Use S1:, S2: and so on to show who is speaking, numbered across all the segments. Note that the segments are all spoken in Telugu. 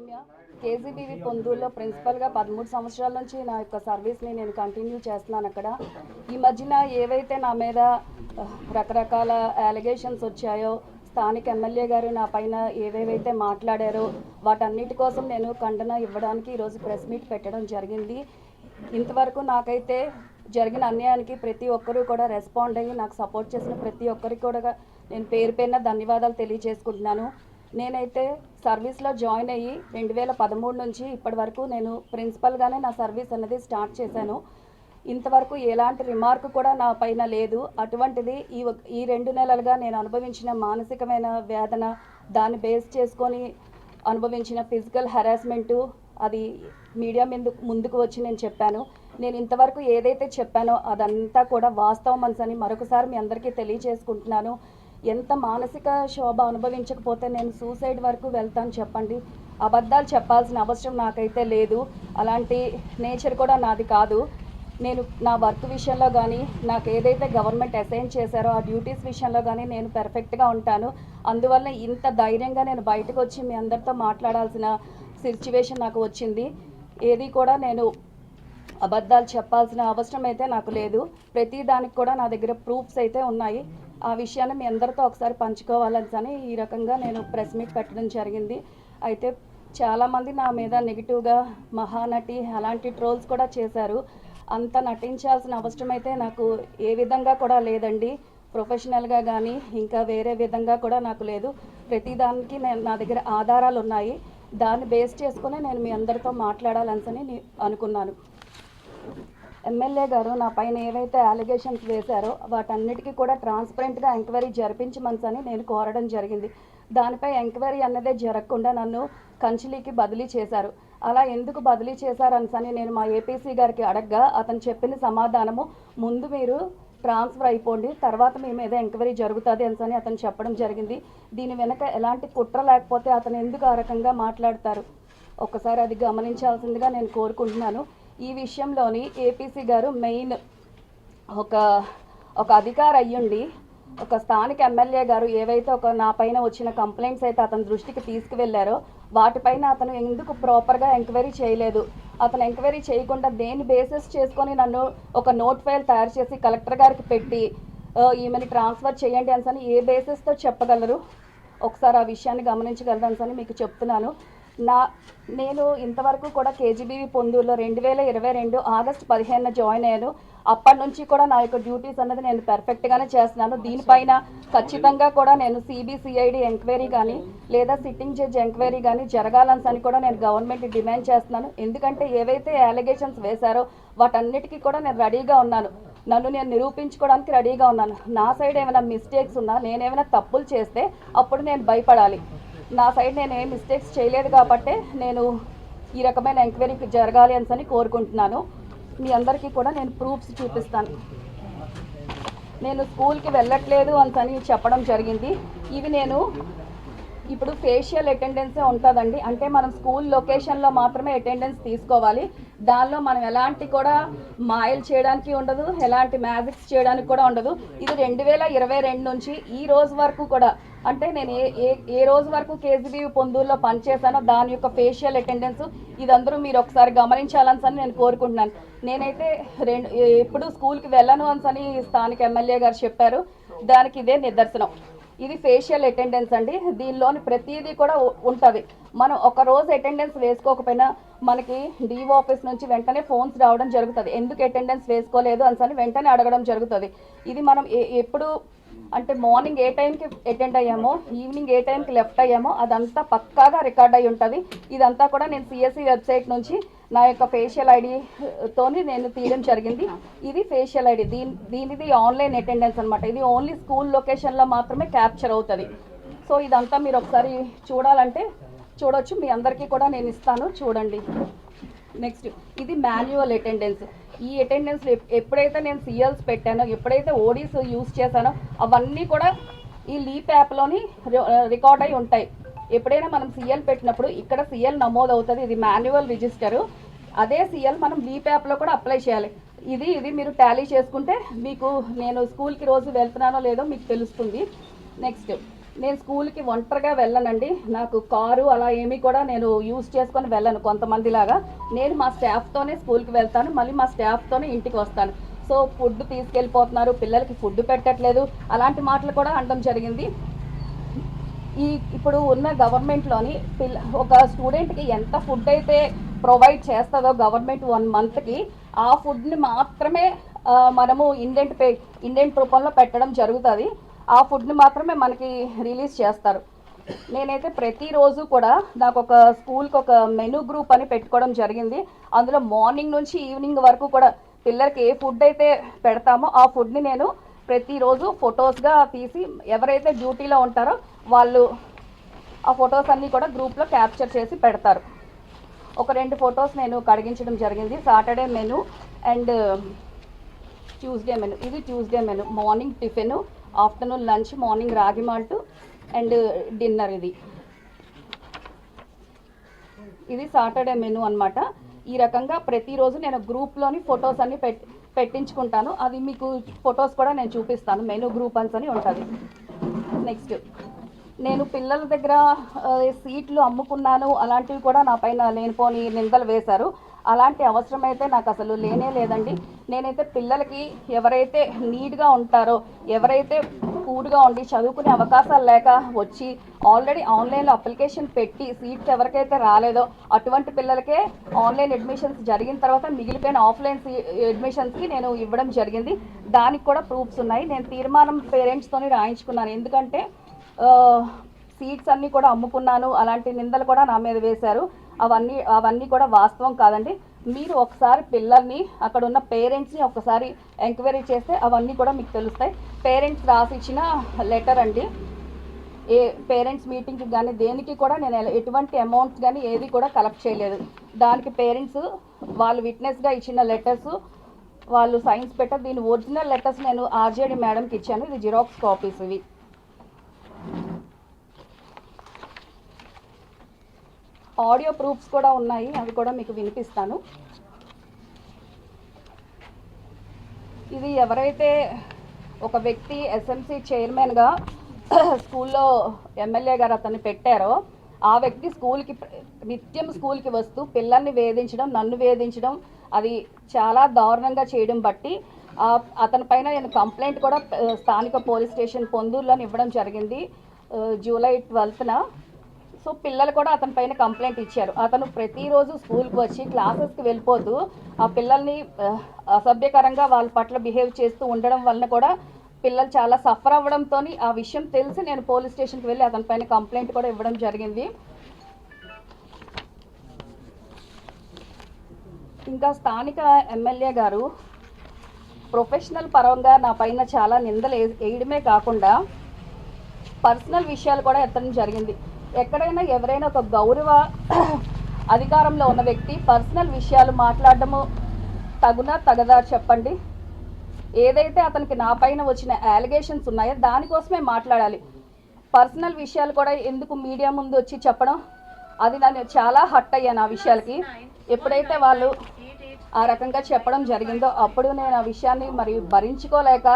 S1: సౌమ్య కేజీబీవి పొందూరులో ప్రిన్సిపల్గా పదమూడు సంవత్సరాల నుంచి నా యొక్క సర్వీస్ని నేను కంటిన్యూ చేస్తున్నాను అక్కడ. ఈ మధ్యన ఏవైతే నా మీద రకరకాల అలిగేషన్స్ వచ్చాయో స్థానిక ఎమ్మెల్యే గారు నా పైన ఏవేవైతే మాట్లాడారో వాటన్నిటి కోసం నేను ఖండన ఇవ్వడానికి ఈరోజు ప్రెస్ మీట్ పెట్టడం జరిగింది. ఇంతవరకు నాకైతే జరిగిన అన్యాయానికి ప్రతి ఒక్కరూ కూడా రెస్పాండ్ అయ్యి నాకు సపోర్ట్ చేసిన ప్రతి ఒక్కరికి కూడా నేను పేరు పేరున ధన్యవాదాలు తెలియజేసుకుంటున్నాను. నేనైతే సర్వీస్లో జాయిన్ అయ్యి రెండు వేల పదమూడు నుంచి ఇప్పటి వరకు నేను ప్రిన్సిపల్గానే నా సర్వీస్ అనేది స్టార్ట్ చేశాను. ఇంతవరకు ఎలాంటి రిమార్క్ కూడా నా పైన లేదు. అటువంటిది ఈ ఒక- ఈ రెండు నెలలుగా నేను అనుభవించిన మానసికమైన వేదన దాన్ని బేస్ చేసుకొని అనుభవించిన ఫిజికల్ హెరాస్మెంటు అది మీడియా ముందు ముందుకు వచ్చి నేను చెప్పాను. నేను ఇంతవరకు ఏదైతే చెప్పానో అదంతా కూడా వాస్తవం అని మరొకసారి మీ అందరికీ తెలియజేసుకుంటున్నాను. ఎంత మానసిక శోభ అనుభవించకపోతే నేను సూసైడ్ వరకు వెళ్తాను చెప్పండి. అబద్ధాలు చెప్పాల్సిన అవసరం నాకైతే లేదు. అలాంటి నేచర్ కూడా నాది కాదు. నేను నా వర్క్ విషయంలో కానీ నాకు ఏదైతే గవర్నమెంట్ అసైన్ చేశారో ఆ డ్యూటీస్ విషయంలో కానీ నేను పెర్ఫెక్ట్గా ఉంటాను. అందువల్ల ఇంత ధైర్యంగా నేను బయటకు వచ్చి మీ అందరితో మాట్లాడాల్సిన సిచ్యువేషన్ నాకు వచ్చింది. ఏది కూడా నేను అబద్ధాలు చెప్పాల్సిన అవసరం అయితే నాకు లేదు. ప్రతి దానికి కూడా నా దగ్గర ప్రూఫ్స్ అయితే ఉన్నాయి. ఆ విషయాన్ని మీ అందరితో ఒకసారి పంచుకోవాలని ఈ రకంగా నేను ప్రెస్ మీట్ పెట్టడం జరిగింది. అయితే చాలామంది నా మీద నెగిటివ్గా మహానటి అలాంటి ట్రోల్స్ కూడా చేశారు. అంత నటించాల్సిన అవసరం అయితే నాకు ఏ విధంగా కూడా లేదండి. ప్రొఫెషనల్గా కానీ ఇంకా వేరే విధంగా కూడా నాకు లేదు. ప్రతిదానికి నేను నా దగ్గర ఆధారాలు ఉన్నాయి. దాన్ని బేస్ చేసుకుని నేను మీ అందరితో మాట్లాడాలని అనుకున్నాను. ఎమ్మెల్యే గారు నా పైన ఏవైతే అలిగేషన్స్ వేశారో వాటన్నిటికీ కూడా ట్రాన్స్పరెంట్గా ఎంక్వైరీ జరిపించమని నేను కోరడం జరిగింది. దానిపై ఎంక్వైరీ అన్నదే జరగకుండా నన్ను కంచిలీకి బదిలీ చేశారు. అలా ఎందుకు బదిలీ చేశారనసని నేను మా ఏపీసీ గారికి అడగ్గా అతను చెప్పిన సమాధానము ముందు మీరు ట్రాన్స్ఫర్ అయిపోండి తర్వాత మీ మీద ఎంక్వైరీ జరుగుతుంది అని అతను చెప్పడం జరిగింది. దీని వెనక ఎలాంటి కుట్ర లేకపోతే అతను ఎందుకు ఆ రకంగా మాట్లాడతారు? ఒక్కసారి అది గమనించాల్సిందిగా నేను కోరుకుంటున్నాను. ఈ విషయంలోని ఏపీసీ గారు మెయిన్ ఒక ఒక అధికారి అయ్యుండి ఒక స్థానిక ఎమ్మెల్యే గారు ఏవైతే ఒక నా పైన వచ్చిన కంప్లైంట్స్ అయితే అతని దృష్టికి తీసుకువెళ్ళారో వాటిపైన అతను ఎందుకు ప్రాపర్గా ఎంక్వైరీ చేయలేదు? అతను ఎంక్వైరీ చేయకుండా దేని బేసిస్ చేసుకొని నన్ను ఒక నోట్ ఫైల్ తయారు చేసి కలెక్టర్ గారికి పెట్టి ఈమెని ట్రాన్స్ఫర్ చేయండి అని ఏ బేసిస్తో చెప్పగలరు? ఒకసారి ఆ విషయాన్ని గమనించగలరు అని మీకు చెప్తున్నాను. నా నేను ఇంతవరకు కూడా కేజీబీవి పొందూరులో రెండు వేల ఇరవై రెండు ఆగస్ట్ పదిహేనున జాయిన్ అయ్యాను. అప్పటి నుంచి కూడా నా యొక్క డ్యూటీస్ అన్నది నేను పర్ఫెక్ట్గానే చేస్తున్నాను. దీనిపైన ఖచ్చితంగా కూడా నేను సిబిసిఐడి ఎంక్వైరీ కానీ లేదా సిట్టింగ్ జడ్జ్ ఎంక్వైరీ కానీ జరగాలని అని కూడా నేను గవర్నమెంట్ డిమాండ్ చేస్తున్నాను. ఎందుకంటే ఏవైతే అలిగేషన్స్ వేశారో వాటన్నిటికీ కూడా నేను రెడీగా ఉన్నాను. నన్ను నేను నిరూపించుకోవడానికి రెడీగా ఉన్నాను. నా సైడ్ ఏమైనా మిస్టేక్స్ ఉన్నా నేనేమైనా తప్పులు చేస్తే అప్పుడు నేను భయపడాలి. నా సైడ్ నేను ఏ మిస్టేక్స్ చేయలేదు కాబట్టే నేను ఈ రకమైన ఎంక్వైరీకి జరగాలి అని కోరుకుంటున్నాను. మీ అందరికీ కూడా నేను ప్రూఫ్స్ చూపిస్తాను. నేను స్కూల్కి వెళ్ళట్లేదు అని చెప్పడం జరిగింది. ఇవి నేను ఇప్పుడు ఫేషియల్ అటెండెన్సే ఉంటుందండి. అంటే మనం స్కూల్ లొకేషన్లో మాత్రమే అటెండెన్స్ తీసుకోవాలి. దానిలో మనం ఎలాంటి కూడా మాయలు చేయడానికి ఉండదు. ఎలాంటి మ్యాజిక్స్ చేయడానికి కూడా ఉండదు. ఇది రెండు వేల ఇరవై రెండు నుంచి ఈ రోజు వరకు కూడా. అంటే నేను ఏ ఏ ఏ రోజు వరకు కేజీబీ పొందూరులో పనిచేశానో దాని యొక్క ఫేషియల్ అటెండెన్స్ ఇదందరూ మీరు ఒకసారి గమనించాలని అని నేను కోరుకుంటున్నాను. నేనైతే రెండు ఎప్పుడు స్కూల్కి వెళ్ళను అని స్థానిక ఎమ్మెల్యే గారు చెప్పారు. దానికి ఇదే నిదర్శనం. ఇది ఫేషియల్ అటెండెన్స్ అండి. దీనిలోని ప్రతిదీ కూడా ఉంటుంది. మనం ఒక రోజు అటెండెన్స్ వేసుకోకపోయినా మనకి డిఓ ఆఫీస్ నుంచి వెంటనే ఫోన్స్ రావడం జరుగుతుంది. ఎందుకు అటెండెన్స్ వేసుకోలేదు అని వెంటనే అడగడం జరుగుతుంది. ఇది మనం ఏ- ఎప్పుడు అంటే మార్నింగ్ ఏ టైంకి అటెండ్ అయ్యామో ఈవినింగ్ ఏ టైంకి లెఫ్ట్ అయ్యామో అదంతా పక్కాగా రికార్డ్ అయి ఉంటుంది. ఇదంతా కూడా నేను సిఎస్సి వెబ్సైట్ నుంచి నా యొక్క ఫేషియల్ ఐడితోని నేను తీయడం జరిగింది. ఇది ఫేషియల్ ఐడి దీని దీనిది ఆన్లైన్ అటెండెన్స్ అనమాట ఇది ఓన్లీ స్కూల్ లొకేషన్లో మాత్రమే క్యాప్చర్ అవుతుంది. సో ఇదంతా మీరు ఒకసారి చూడాలంటే చూడొచ్చు. మీ అందరికీ కూడా నేను ఇస్తాను. చూడండి. నెక్స్ట్ ఇది మాన్యువల్ అటెండెన్స్ ఈ అటెండెన్స్ ఎప్పుడైతే నేను సిఎల్స్ పెట్టానో ఎప్పుడైతే ఓడీస్ యూస్ చేశానో అవన్నీ కూడా ఈ లీప్ యాప్లోని రికార్డ్ అయి ఉంటాయి. ఎప్పుడైనా మనం సిఎల్ పెట్టినప్పుడు ఇక్కడ సిఎల్ నమోదు అవుతుంది ఇది మాన్యువల్ రిజిస్టర్ అదే సిఎల్ మనం లీప్ యాప్లో కూడా అప్లై చేయాలి. ఇది ఇది మీరు టాలీ చేసుకుంటే మీకు నేను స్కూల్కి రోజు వెళ్తున్నానో లేదో మీకు తెలుస్తుంది. నెక్స్ట్ నేను స్కూల్కి ఒంటరిగా వెళ్ళనండి. నాకు కారు అలా ఏమీ కూడా నేను యూజ్ చేసుకొని వెళ్ళను కొంతమందిలాగా. నేను మా స్టాఫ్తోనే స్కూల్కి వెళ్తాను. మళ్ళీ మా స్టాఫ్తోనే ఇంటికి వస్తాను. సో ఫుడ్ తీసుకెళ్ళిపోతున్నారు. పిల్లలకి ఫుడ్ పెట్టట్లేదు. అలాంటి మాటలు కూడా అనడం జరిగింది. ఈ ఇప్పుడు ఉన్న గవర్నమెంట్లోని పిల్ల ఒక స్టూడెంట్కి ఎంత ఫుడ్ అయితే ప్రొవైడ్ చేస్తుందో గవర్నమెంట్ వన్ మంత్కి ఆ ఫుడ్ని మాత్రమే మనము ఇండెంట్ పే ఇండెంట్ రూపంలో పెట్టడం జరుగుతుంది. ఆ ఫుడ్ని మాత్రమే మనకి రిలీజ్ చేస్తారు. నేనైతే ప్రతిరోజు కూడా నాకు ఒక స్కూల్కి ఒక మెనూ గ్రూప్ అని పెట్టుకోవడం జరిగింది. అందులో మార్నింగ్ నుంచి ఈవినింగ్ వరకు కూడా పిల్లలకి ఏ ఫుడ్ అయితే పెడతామో ఆ ఫుడ్ని నేను ప్రతిరోజు ఫొటోస్గా తీసి ఎవరైతే డ్యూటీలో ఉంటారో వాళ్ళు ఆ ఫొటోస్ అన్నీ కూడా గ్రూప్లో క్యాప్చర్ చేసి పెడతారు. ఒక రెండు ఫొటోస్ నేను కడిగించడం జరిగింది. Saturday menu and Tuesday menu. ఇది Tuesday menu. Morning tiffin afternoon lunch morning ragi malt and dinner ఇది. ఇది సాటర్డే మెను అనమాట ఈ రకంగా ప్రతిరోజు నేను గ్రూప్లోని ఫొటోస్ అన్ని పెట్ పెట్టించుకుంటాను. అది మీకు ఫొటోస్ కూడా నేను చూపిస్తాను. మెను గ్రూప్ అన్స్ అని ఉంటుంది. నెక్స్ట్ నేను పిల్లల దగ్గర సీట్లు అమ్ముకున్నాను. అలాంటివి కూడా నా పైన లేనిపోని నిందలు వేశారు. అలాంటి అవసరం అయితే నాకు అసలు లేనే లేదండి. నేనైతే పిల్లలకి ఎవరైతే నీట్గా ఉంటారో ఎవరైతే పూర్గా ఉండి చదువుకునే అవకాశాలు లేక వచ్చి ఆల్రెడీ ఆన్లైన్లో అప్లికేషన్ పెట్టి సీట్స్ ఎవరికైతే రాలేదో అటువంటి పిల్లలకే ఆన్లైన్ అడ్మిషన్స్ జరిగిన తర్వాత మిగిలిపోయిన ఆఫ్లైన్ అడ్మిషన్స్కి నేను ఇవ్వడం జరిగింది. దానికి కూడా ప్రూఫ్స్ ఉన్నాయి. నేను తీర్మానం పేరెంట్స్తోని రాయించుకున్నాను. ఎందుకంటే సీట్స్ అన్నీ కూడా అమ్ముకున్నాను. అలాంటి నిందలు కూడా నా మీద వేశారు. అవన్నీ అవన్నీ కూడా వాస్తవం కాదండి. మీరు ఒకసారి పిల్లల్ని అక్కడ ఉన్న పేరెంట్స్ని ఒకసారి ఎంక్వైరీ చేస్తే అవన్నీ కూడా మీకు తెలుస్తాయి. పేరెంట్స్ రాసిచ్చిన లెటర్ అండి. ఏ పేరెంట్స్ మీటింగ్కి కానీ దేనికి కూడా నేను ఎటువంటి అమౌంట్స్ కానీ ఏది కూడా కలెక్ట్ చేయలేదు. దానికి పేరెంట్స్ వాళ్ళు విట్నెస్గా ఇచ్చిన లెటర్స్ వాళ్ళు సైన్స్ పెట్టారు దీని ఒరిజినల్ లెటర్స్ నేను ఆర్జేడి మేడంకి ఇచ్చాను. ఇది జిరాక్స్ కాపీస్ ఇవి. ఆడియో ప్రూఫ్స్ కూడా ఉన్నాయి అవి కూడా మీకు వినిపిస్తాను. ఇది ఎవరైతే ఒక వ్యక్తి ఎస్ఎంసి చైర్మన్గా స్కూల్లో ఎమ్మెల్యే గారు అతన్ని పెట్టారో ఆ వ్యక్తి స్కూల్కి నిత్యం స్కూల్కి వస్తూ పిల్లల్ని వేధించడం నన్ను వేధించడం అది చాలా దారుణంగా చేయడం బట్టి అతని పైన నేను కంప్లైంట్ కూడా స్థానిక పోలీస్ స్టేషన్ పొందూరులోని ఇవ్వడం జరిగింది. జూలై ట్వెల్త్న సో పిల్లలు కూడా అతని పైన కంప్లైంట్ ఇచ్చారు. అతను ప్రతిరోజు స్కూల్కి వచ్చి క్లాసెస్కి వెళ్ళిపోతూ ఆ పిల్లల్ని అసభ్యకరంగా వాళ్ళ పట్ల బిహేవ్ చేస్తూ ఉండడం వలన కూడా పిల్లలు చాలా సఫర్ అవ్వడంతో ఆ విషయం తెలిసి నేను పోలీస్ స్టేషన్కి వెళ్ళి అతని పైన కంప్లైంట్ కూడా ఇవ్వడం జరిగింది. ఇంకా స్థానిక ఎమ్మెల్యే గారు ప్రొఫెషనల్ పరంగా నా పైన చాలా నిందలు వే- వేయడమే కాకుండా పర్సనల్ విషయాలు కూడా ఎత్తడం జరిగింది. ఎక్కడైనా ఎవరైనా ఒక గౌరవ అధికారంలో ఉన్న వ్యక్తి పర్సనల్ విషయాలు మాట్లాడడము తగునా తగదా చెప్పండి. ఏదైతే అతనికి నా పైన వచ్చిన యాలిగేషన్స్ ఉన్నాయో దానికోసమే మాట్లాడాలి. పర్సనల్ విషయాలు కూడా ఎందుకు మీడియా ముందు వచ్చి చెప్పడం? అది నన్ను చాలా హట్ అయ్యాను ఆ విషయాలకి. ఎప్పుడైతే వాళ్ళు ఆ రకంగా చెప్పడం జరిగిందో అప్పుడు నేను ఆ విషయాన్ని మరి భరించుకోలేక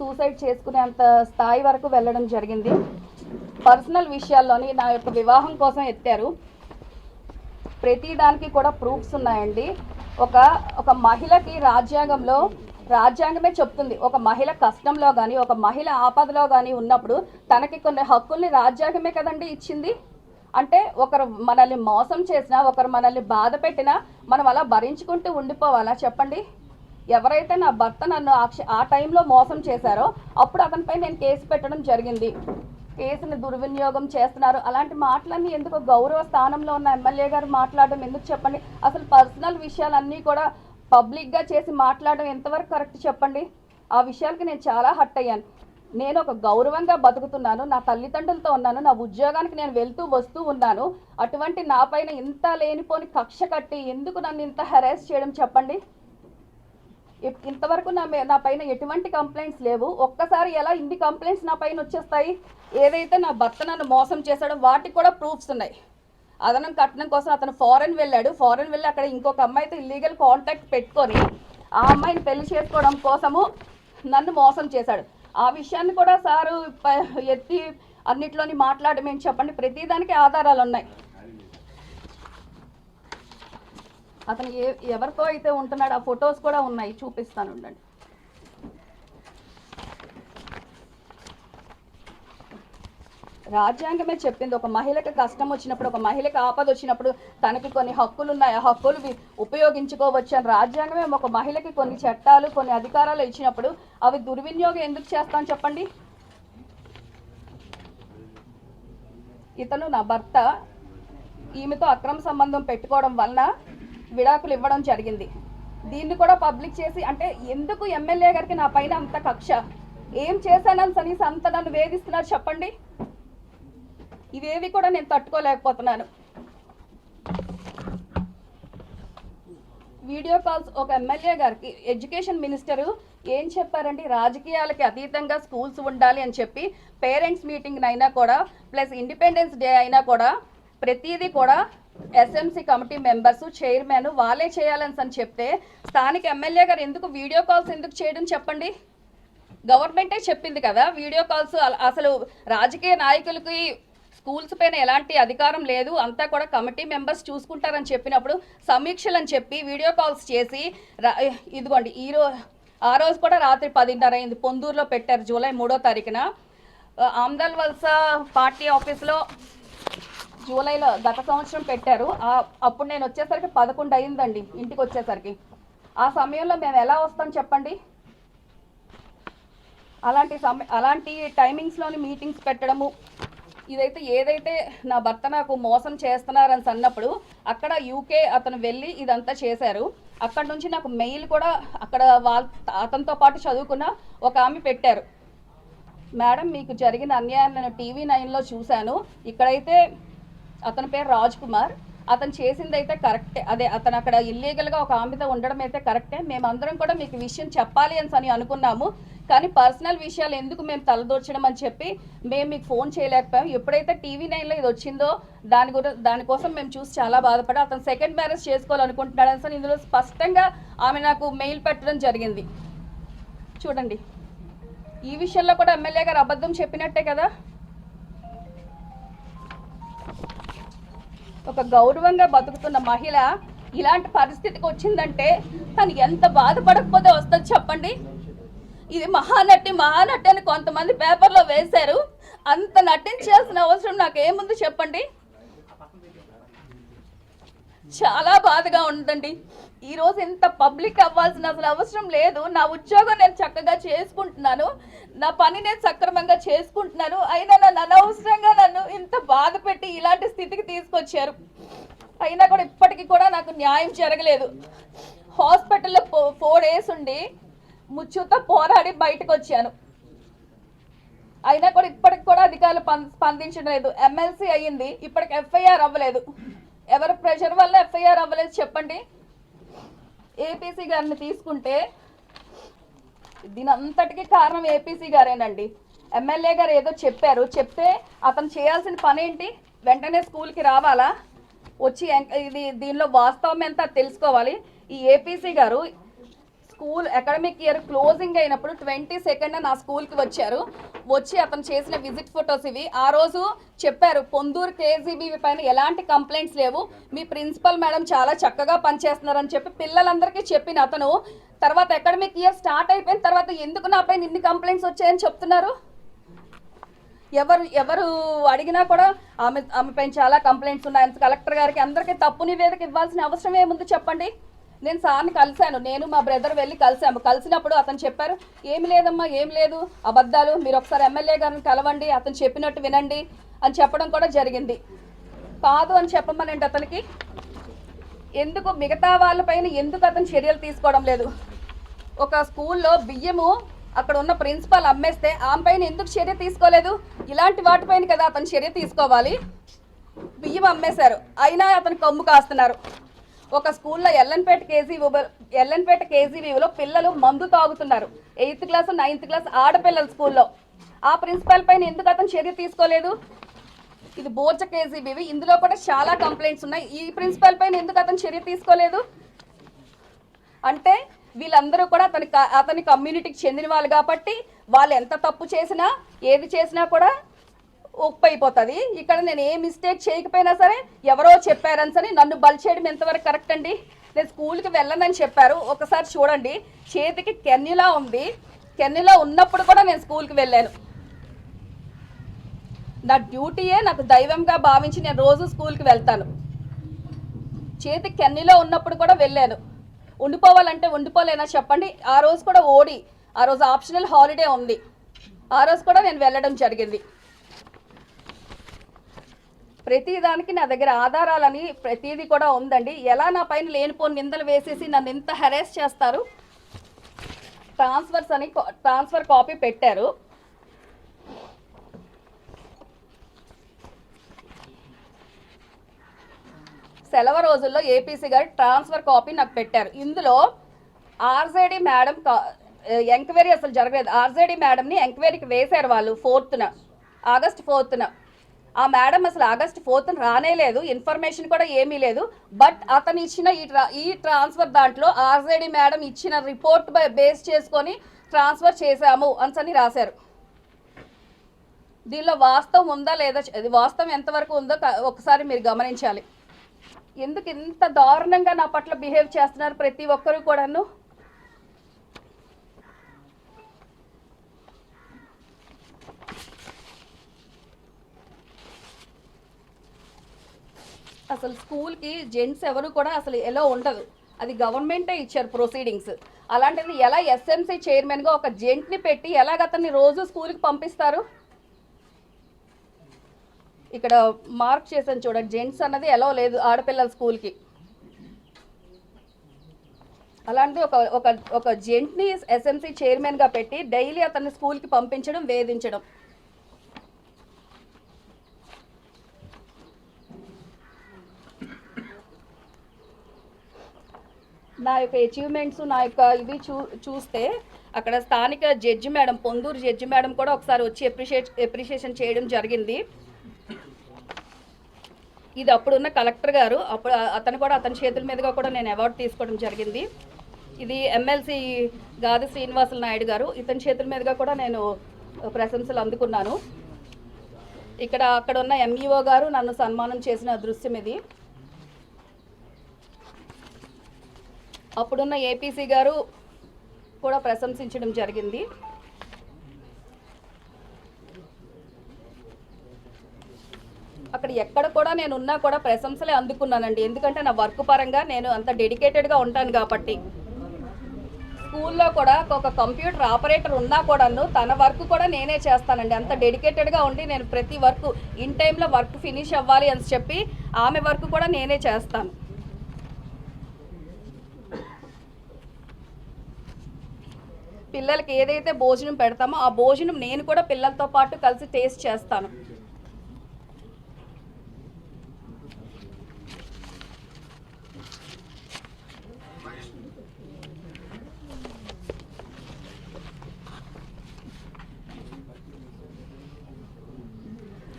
S1: సూసైడ్ చేసుకునేంత స్థాయి వరకు వెళ్ళడం జరిగింది. పర్సనల్ విషయాల్లోని నా యొక్క వివాహం కోసం ఎత్తారు. ప్రతి దానికి కూడా ప్రూఫ్స్ ఉన్నాయండి. ఒక ఒక మహిళకి రాజ్యాంగంలో రాజ్యాంగమే చెప్తుంది. ఒక మహిళ కష్టంలో కానీ ఒక మహిళ ఆపదలో కానీ ఉన్నప్పుడు తనకి కొన్ని హక్కుల్ని రాజ్యాంగమే కదండి ఇచ్చింది. అంటే ఒకరు మనల్ని మోసం చేసినా ఒకరు మనల్ని బాధ పెట్టినా మనం అలా భరించుకుంటూ ఉండిపోవాలా చెప్పండి? ఎవరైతే నా భర్త నన్ను ఆ ఆ టైంలో మోసం చేశారో అప్పుడు అతనిపై నేను కేసు పెట్టడం జరిగింది. కేసుని దుర్వినియోగం చేస్తున్నారు. అలాంటి మాటలన్నీ ఎందుకు గౌరవ స్థానంలో ఉన్న ఎమ్మెల్యే గారు మాట్లాడడం ఎందుకు చెప్పండి? అసలు పర్సనల్ విషయాలన్నీ కూడా పబ్లిక్గా చేసి మాట్లాడడం ఎంతవరకు కరెక్ట్ చెప్పండి? ఆ విషయాలకి నేను చాలా హట్ అయ్యాను. నేను ఒక గౌరవంగా బతుకుతున్నాను నా తల్లిదండ్రులతో ఉన్నాను నా ఉద్యోగానికి నేను వెళ్తూ వస్తూ ఉన్నాను. అటువంటి నాపైన ఇంత లేనిపోని కక్ష కట్టి ఎందుకు నన్ను ఇంత హెరాస్ చేయడం చెప్పండి? ఇంతవరకు నా నా పైన ఎటువంటి కంప్లైంట్స్ లేవు. ఒక్కసారి ఎలా ఇన్ని కంప్లైంట్స్ నా పైన వచ్చేస్తాయి? ఏదైతే నా భర్త నన్ను మోసం చేశాడో వాటికి కూడా ప్రూఫ్స్ ఉన్నాయి. అదనం కట్టడం కోసం అతను ఫారెన్ వెళ్ళాడు. ఫారెన్ వెళ్ళి అక్కడ ఇంకొక అమ్మాయితో ఇల్లీగల్ కాంటాక్ట్ పెట్టుకొని ఆ అమ్మాయిని పెళ్ళి చేసుకోవడం కోసము నన్ను మోసం చేశాడు. ఆ విషయాన్ని కూడా సారు ఎత్తి అన్నిట్లోని మాట్లాడమని చెప్పండి. ప్రతిదానికి ఆధారాలు ఉన్నాయి. అతను ఏ ఎవరితో అయితే ఉంటున్నాడో ఆ ఫొటోస్ కూడా ఉన్నాయి. చూపిస్తాను ఉండండి. రాజ్యాంగమే చెప్పింది ఒక మహిళకి కష్టం వచ్చినప్పుడు ఒక మహిళకి ఆపద వచ్చినప్పుడు తనకి కొన్ని హక్కులు ఉన్నాయి. ఆ హక్కులు ఉపయోగించుకోవచ్చు అని రాజ్యాంగమే ఒక మహిళకి కొన్ని చట్టాలు కొన్ని అధికారాలు ఇచ్చినప్పుడు అవి దుర్వినియోగం ఎందుకు చేస్తాను చెప్పండి? ఇతను నా భర్త ఈమెతో అక్రమ సంబంధం పెట్టుకోవడం వలన విడాకులు ఇవ్వడం జరిగింది. దీన్ని కూడా పబ్లిక్ చేసి అంటే ఎందుకు ఎమ్మెల్యే గారికి నా పైన అంత కక్ష? ఏం చేశానని సనీస అంత నన్ను వేధిస్తున్నారు చెప్పండి. ఇవేవి కూడా నేను తట్టుకోలేకపోతున్నాను. వీడియో కాల్స్ ఒక ఎమ్మెల్యే గారికి ఎడ్యుకేషన్ మినిస్టరు ఏం చెప్పారండి? రాజకీయాలకి అతీతంగా స్కూల్స్ ఉండాలి అని చెప్పి పేరెంట్స్ మీటింగ్ అయినా కూడా ప్లస్ ఇండిపెండెన్స్ డే అయినా కూడా ప్రతిదీ కూడా ఎస్ఎంసీ కమిటీ మెంబర్స్ చైర్మన్ వాళ్ళే చేయాలని అని చెప్తే స్థానిక ఎమ్మెల్యే గారు ఎందుకు వీడియో కాల్స్ ఎందుకు చేయడం చెప్పండి? గవర్నమెంటే చెప్పింది కదా వీడియో కాల్స్ అసలు రాజకీయ నాయకులకి స్కూల్స్ పైన ఎలాంటి అధికారం లేదు అంతా కూడా కమిటీ మెంబర్స్ చూసుకుంటారని చెప్పినప్పుడు సమీక్షలు అని చెప్పి వీడియో కాల్స్ చేసి ఇదిగోండి ఈ రోజు ఆ రోజు కూడా రాత్రి పదిన్నర అయింది పొందూరులో పెట్టారు జూలై మూడో తారీఖున. ఆమ్దల్ వలస పార్టీ ఆఫీస్లో జూలైలో గత సంవత్సరం పెట్టారు. ఆ- అప్పుడు నేను వచ్చేసరికి పదకొండు అయిందండి ఇంటికి వచ్చేసరికి. ఆ సమయంలో మేము ఎలా వస్తాం చెప్పండి? అలాంటి సమ అలాంటి టైమింగ్స్లోని మీటింగ్స్ పెట్టడము ఇదైతే ఏదైతే నా భర్త నాకు మోసం చేస్తున్నారని అన్నప్పుడు అక్కడ యూకే అతను వెళ్ళి ఇదంతా చేశారు. అక్కడ నుంచి నాకు మెయిల్ కూడా అక్కడ వాళ్ళ అతనితో పాటు చదువుకున్న ఒక ఆమె పెట్టారు. మేడం మీకు జరిగిన అన్యాయం నేను టీవీ నైన్లో చూశాను. ఇక్కడైతే అతని పేరు రాజ్ కుమార్ అతను చేసింది అయితే కరెక్టే. అదే అతను అక్కడ ఇల్లీగల్గా ఒక ఆమెతో ఉండడం అయితే కరెక్టే. మేమందరం కూడా మీకు విషయం చెప్పాలి అని అనుకున్నాము. కానీ పర్సనల్ విషయాలు ఎందుకు మేము తలదూర్చడం అని చెప్పి మేము మీకు ఫోన్ చేయలేకపోయాం. ఎప్పుడైతే టీవీ నైన్లో ఇది వచ్చిందో దాని గురి దానికోసం మేము చూసి చాలా బాధపడి అతను సెకండ్ మ్యారేజ్ చేసుకోవాలనుకుంటున్నాడని సరే ఇందులో స్పష్టంగా ఆమె నాకు మెయిల్ పెట్టడం జరిగింది. చూడండి. ఈ విషయంలో కూడా ఎమ్మెల్యే గారు అబద్ధం చెప్పినట్టే కదా? ఒక గౌరవంగా బతుకుతున్న మహిళ ఇలాంటి పరిస్థితికి వచ్చిందంటే తను ఎంత బాధపడకపోతే వస్తుంది చెప్పండి? ఇది మహానటి మహానటి అని కొంతమంది పేపర్లో వేశారు. అంత నటించాల్సిన అవసరం నాకు ఏముంది చెప్పండి? చాలా బాధగా ఉందండి. ఈరోజు ఇంత పబ్లిక్ అవ్వాల్సిన అసలు అవసరం లేదు. నా ఉద్యోగం నేను చక్కగా చేసుకుంటున్నాను. నా పని నేను సక్రమంగా చేసుకుంటున్నాను. అయినా నన్ను అనవసరంగా నన్ను ఇంత బాధ పెట్టి ఇలాంటి స్థితికి తీసుకొచ్చారు. అయినా కూడా ఇప్పటికీ కూడా నాకు న్యాయం జరగలేదు. హాస్పిటల్లో ఫో ఫోర్ డేస్ ఉండి ముచ్చుతో పోరాడి బయటకు వచ్చాను. అయినా కూడా ఇప్పటికి కూడా అధికారులు పం- స్పందించడం లేదు. ఎమ్మెల్సీ అయ్యింది. ఇప్పటికి ఎఫ్ఐఆర్ అవ్వలేదు. ఎవరి ప్రెషర్ వల్ల ఎఫ్ఐఆర్ అవ్వలేదు చెప్పండి. ఏపీసీ గారిని తీసుకుంటే దీనంతటికి కారణం ఏపీసీ గారేనండి. ఎమ్మెల్యే గారు ఏదో చెప్పారు. చెప్తే అతను చేయాల్సిన పని ఏంటి? వెంటనే స్కూల్కి రావాలా? వచ్చి ఇది దీనిలో వాస్తవం ఎంత తెలుసుకోవాలి? ఈ ఏపీసీ గారు స్కూల్ అకాడమిక్ ఇయర్ క్లోజింగ్ అయినప్పుడు ట్వంటీ సెకండ్ నా స్కూల్కి వచ్చారు. వచ్చి అతను చేసిన విజిట్ ఫొటోస్ ఇవి. ఆ రోజు చెప్పారు పొందూరు కేజీబీ పైన ఎలాంటి కంప్లైంట్స్ లేవు. మీ ప్రిన్సిపల్ మేడం చాలా చక్కగా పనిచేస్తున్నారని చెప్పి పిల్లలందరికీ చెప్పిన అతను తర్వాత అకాడమిక్ ఇయర్ స్టార్ట్ అయిపోయిన తర్వాత ఎందుకు నా పైన ఇన్ని కంప్లైంట్స్ వచ్చాయని చెప్తున్నారు? ఎవరు ఎవరు అడిగినా కూడా ఆమె ఆమె పైన చాలా కంప్లైంట్స్ ఉన్నాయి. కలెక్టర్ గారికి అందరికీ తప్పు నివేదిక ఇవ్వాల్సిన అవసరం ఏముంది చెప్పండి? నేను సార్ని కలిశాను. నేను మా బ్రదర్ వెళ్ళి కలిసాము కలిసినప్పుడు అతను చెప్పారు ఏమి లేదమ్మా ఏం లేదు. అబద్ధాలు మీరు ఒకసారి ఎమ్మెల్యే గారిని కలవండి అతను చెప్పినట్టు వినండి అని చెప్పడం కూడా జరిగింది. కాదు అని చెప్పమనండి అతనికి. ఎందుకు? మిగతా వాళ్ళపైన ఎందుకు అతను చర్యలు తీసుకోవడం లేదు? ఒక స్కూల్లో బియ్యము అక్కడ ఉన్న ప్రిన్సిపాల్ అమ్మేస్తే ఆమె పైన ఎందుకు చర్య తీసుకోలేదు? ఇలాంటి వాటిపైన కదా అతను చర్య తీసుకోవాలి. బియ్యం అమ్మేశారు. అయినా అతను కొమ్ము కాస్తున్నారు. ఒక స్కూల్లో ఎల్ఎన్పేట కేజీ ఎల్ఎన్పేట కేజీవీలో పిల్లలు మందు తాగుతున్నారు. ఎయిత్ క్లాస్ నైన్త్ క్లాస్ ఆడపిల్లల స్కూల్లో. ఆ ప్రిన్సిపాల్ పైన ఎందుకు అతను చర్య తీసుకోలేదు? ఇది బోర్జ కేజీబీవి ఇందులో కూడా చాలా కంప్లైంట్స్ ఉన్నాయి. ఈ ప్రిన్సిపాల్ పైన ఎందుకు అతను చర్య తీసుకోలేదు? అంటే వీళ్ళందరూ కూడా అతని అతని కమ్యూనిటీకి చెందిన వాళ్ళు కాబట్టి వాళ్ళు ఎంత తప్పు చేసినా ఏది చేసినా కూడా ఉప్పైపోతుంది. ఇక్కడ నేను ఏ మిస్టేక్ చేయకపోయినా సరే ఎవరో చెప్పారని సరే నన్ను బల్ చేయడం ఎంతవరకు కరెక్ట్ అండి? నేను స్కూల్కి వెళ్ళనని చెప్పారు. ఒకసారి చూడండి. చేతికి కెన్యులా ఉంది. కెన్యులా ఉన్నప్పుడు కూడా నేను స్కూల్కి వెళ్ళాను. నా డ్యూటీయే నాకు దైవంగా భావించి నేను రోజు స్కూల్కి వెళ్తాను. చేతి కెన్నిలో ఉన్నప్పుడు కూడా వెళ్ళాను. ఉండిపోవాలంటే ఉండిపోలేనా చెప్పండి? ఆ రోజు కూడా ఓడి. ఆ రోజు ఆప్షనల్ హాలిడే ఉంది. ఆ రోజు కూడా నేను వెళ్ళడం జరిగింది. ప్రతిదానికి నా దగ్గర ఆధారాలని ప్రతిదీ కూడా ఉందండి. ఎలా నా పైన లేనిపోని నిందలు వేసేసి నన్ను ఎంత హెరాస్ చేస్తారు? ట్రాన్స్ఫర్స్ అని ట్రాన్స్ఫర్ కాపీ పెట్టారు. సెలవు రోజుల్లో ఏపీసీ గారు ట్రాన్స్ఫర్ కాపీ నాకు పెట్టారు. ఇందులో ఆర్జేడీ మేడం ఎంక్వైరీ అసలు జరగలేదు. ఆర్జేడీ మేడంని ఎంక్వైరీకి వేశారు వాళ్ళు ఫోర్త్న ఆగస్ట్ ఫోర్త్న ఆ మేడం అసలు ఆగస్ట్ ఫోర్త్ రానే లేదు ఇన్ఫర్మేషన్ కూడా ఏమీ లేదు. బట్ అతను ఇచ్చిన ఈ ట్రా ఈ ట్రాన్స్ఫర్ దాంట్లో ఆర్జేడీ మేడం ఇచ్చిన రిపోర్ట్ బేస్ చేసుకొని ట్రాన్స్ఫర్ చేశాము అని రాశారు. దీనిలో వాస్తవం ఉందా లేదా అది వాస్తవం ఎంతవరకు ఉందో ఒకసారి మీరు గమనించాలి. ఎందుకు ఇంత దారుణంగా నా పట్ల బిహేవ్ చేస్తున్నారు ప్రతి ఒక్కరు కూడాను? అసలు స్కూల్కి జెంట్స్ ఎవరు కూడా అసలు ఎలా ఉండదు. అది గవర్నమెంటే ఇచ్చారు ప్రొసీడింగ్స్. అలాంటిది ఎలా ఎస్ఎంసీ చైర్మన్గా ఒక జెంట్ని పెట్టి ఎలాగ అతన్ని రోజు స్కూల్కి పంపిస్తారు? ఇక్కడ మార్క్ చేశాను చూడండి. జెంట్స్ అన్నది ఎలా లేదు ఆడపిల్లల స్కూల్కి. అలాంటిది ఒక ఒక ఒక జెంట్ని ఎస్ఎంసీ చైర్మన్గా పెట్టి డైలీ అతన్ని స్కూల్కి పంపించడం వేధించడం. నా యొక్క అచీవ్మెంట్స్ నా యొక్క ఇవి చూ చూస్తే అక్కడ స్థానిక judge madam Ponduru judge madam కూడా ఒకసారి వచ్చి ఎప్రిషియేట్ ఎప్రిషియేషన్ చేయడం జరిగింది. ఇది అప్పుడున్న కలెక్టర్ గారు అప్పుడు అతను కూడా అతని చేతుల మీదుగా కూడా నేను అవార్డు తీసుకోవడం జరిగింది. ఇది ఎమ్మెల్సీ గాది శ్రీనివాసులు నాయుడు గారు ఇతని చేతుల మీదుగా కూడా నేను ప్రశంసలు అందుకున్నాను. ఇక్కడ అక్కడ ఉన్న ఎంఈఓ గారు నన్ను సన్మానం చేసిన దృశ్యం ఇది. అప్పుడున్న ఏపీసీ గారు కూడా ప్రశంసించడం జరిగింది. అక్కడ ఎక్కడ కూడా నేను ఉన్నా కూడా ప్రశంసలే అందుకున్నానండి. ఎందుకంటే నా వర్క్ పరంగా నేను అంత డెడికేటెడ్గా ఉంటాను కాబట్టి. స్కూల్లో కూడా ఒక కంప్యూటర్ ఆపరేటర్ ఉన్నా కూడాను తన వర్క్ కూడా నేనే చేస్తానండి. అంత డెడికేటెడ్గా ఉండి నేను ప్రతి వర్క్ ఇన్ టైంలో వర్క్ ఫినిష్ అవ్వాలి అని చెప్పి ఆమె వర్క్ కూడా నేనే చేస్తాను. పిల్లలకి ఏదైతే భోజనం పెడతామో ఆ భోజనం నేను కూడా పిల్లలతో పాటు కలిసి టేస్ట్ చేస్తాను.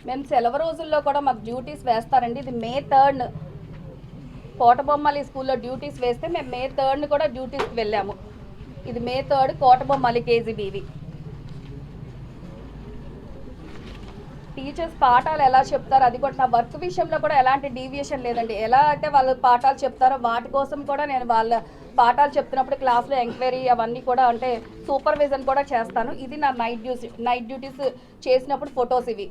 S1: మేము సెలవు రోజుల్లో కూడా మాకు డ్యూటీస్ వేస్తారండి. ఇది మే థర్డ్. కోటబొమ్మలి స్కూల్లో డ్యూటీస్ వేస్తే మేము మే థర్డ్ని కూడా డ్యూటీస్కి వెళ్ళాము. ఇది మే థర్డ్ లకేజీ బీవి. టీచర్స్ పాఠాలు ఎలా చెప్తారు అది కూడా నా వర్క్ విషయంలో కూడా ఎలాంటి డీవియేషన్ లేదండి. ఎలా అయితే వాళ్ళు పాఠాలు చెప్తారో వాటి కోసం కూడా నేను వాళ్ళ పాఠాలు చెప్తున్నప్పుడు క్లాస్లో ఎంక్వైరీ అవన్నీ కూడా అంటే సూపర్విజన్ కూడా చేస్తాను. ఇది నా నైట్ డ్యూటీ నైట్ డ్యూటీస్ చేసినప్పుడు ఫొటోస్ ఇవి.